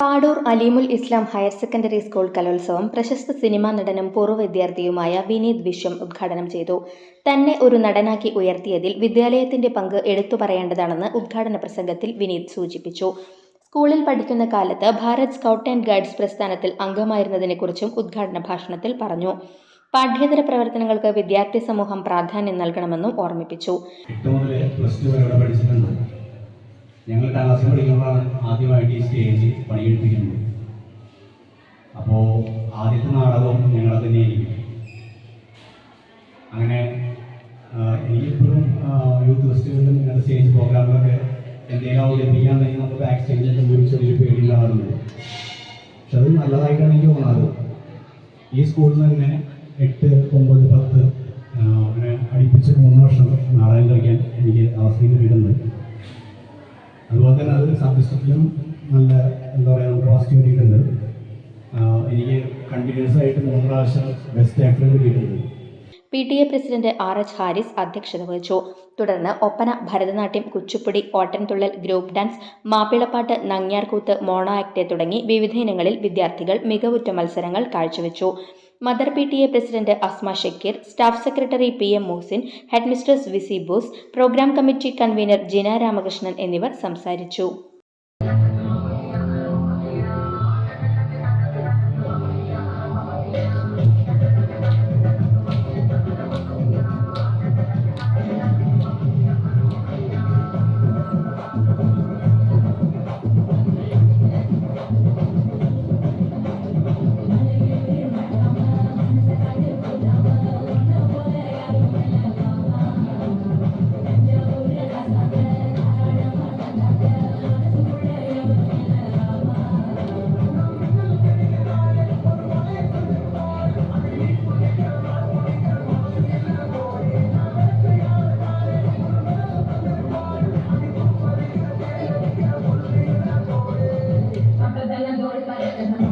Padur Aleemul Islam higher secondary school കലോത്സവം പ്രശസ്ത cinema നടനും പൂർവ വിദ്യാർത്ഥിയുമായ വിനീത് വിശ്വം ഉദ്ഘാടനം ചെയ്തു. തന്നെ ഒരു നടനാക്കി ഉയർത്തിയതിൽ വിദ്യാലയത്തിന്റെ പങ്ക് എടുത്തു പറയേണ്ടതാണെന്ന് ഉദ്ഘാടന പ്രസംഗത്തിൽ വിനീത് സൂചിപ്പിച്ചു. സ്കൂളിൽ പഠിക്കുന്ന കാലത്ത് ഭാരത് സ്കൗട്ട് ആൻഡ് ഗൈഡ്സ് പ്രസ്ഥാനത്തിൽ അംഗമായിരുന്നതിനെക്കുറിച്ചും ഉദ്ഘാടന ഭാഷണത്തിൽ പറഞ്ഞു. പാഠ്യേതര പ്രവർത്തനങ്ങൾക്ക് വിദ്യാർത്ഥി സമൂഹം പ്രാധാന്യം നൽകണമെന്നും ഓർമ്മിപ്പിച്ചു. ഞങ്ങൾ ക്ലാസ്സിൽ പഠിക്കുമ്പോഴാണ് ആദ്യമായിട്ട് ഈ സ്റ്റേജ് പണിയെടുപ്പിക്കുന്നത് അപ്പോൾ ആദ്യത്തെ നാടകവും ഞങ്ങൾ തന്നെയായിരിക്കും. അങ്ങനെ എനിക്കിപ്പോഴും യൂത്ത് ഫെസ്റ്റിവലിലും ഇങ്ങനത്തെ സ്റ്റേജ് പ്രോഗ്രാമിലൊക്കെ എന്തെങ്കിലും അവതരിപ്പിക്കാൻ തന്നെ നമുക്ക് ബാക്ക് സ്റ്റേജിലൊക്കെ ഒരു ചെറിയൊരു പേടി ഉണ്ടാവാറുണ്ട്. പക്ഷെ അത് നല്ലതായിട്ടാണ് എനിക്ക് തോന്നാറ്. ഈ സ്കൂളിൽ നിന്ന് തന്നെ എട്ട് ഒമ്പത് പത്ത് അങ്ങനെ അടുപ്പിച്ച് മൂന്ന് വർഷം നാടകം കളിക്കാൻ എനിക്ക് കിട്ടിയിട്ടുണ്ട് അതുപോലെ തന്നെ അത് സബ്ജക്റ്റിലും നല്ല എന്താ പറയുക നമുക്ക് പോസിറ്റീവ് കിട്ടിയിട്ടുണ്ട്. എനിക്ക് കണ്ടിന്യൂസ് ആയിട്ട് മൂന്ന് പ്രാവശ്യം ബെസ്റ്റ് ആക്ടർ കിട്ടിയിട്ടുണ്ട്. P T A president R H Haris അധ്യക്ഷത വഹിച്ചു. തുടർന്ന് Oppana Bharatanatyam Kuchipudi Ottamthullal group dance Mappilappattu Nangiarkoothu mono act തുടങ്ങി വിവിധ ഇനങ്ങളിൽ വിദ്യാർത്ഥികൾ മികവുറ്റ മത്സരങ്ങൾ കാഴ്ചവെച്ചു. Mother P T A president Asma Shakeer staff secretary P M Mohsin headmistress VC Bose programme committee convener Jina Ramakrishnan എന്നിവർ സംസാരിച്ചു. Gracias.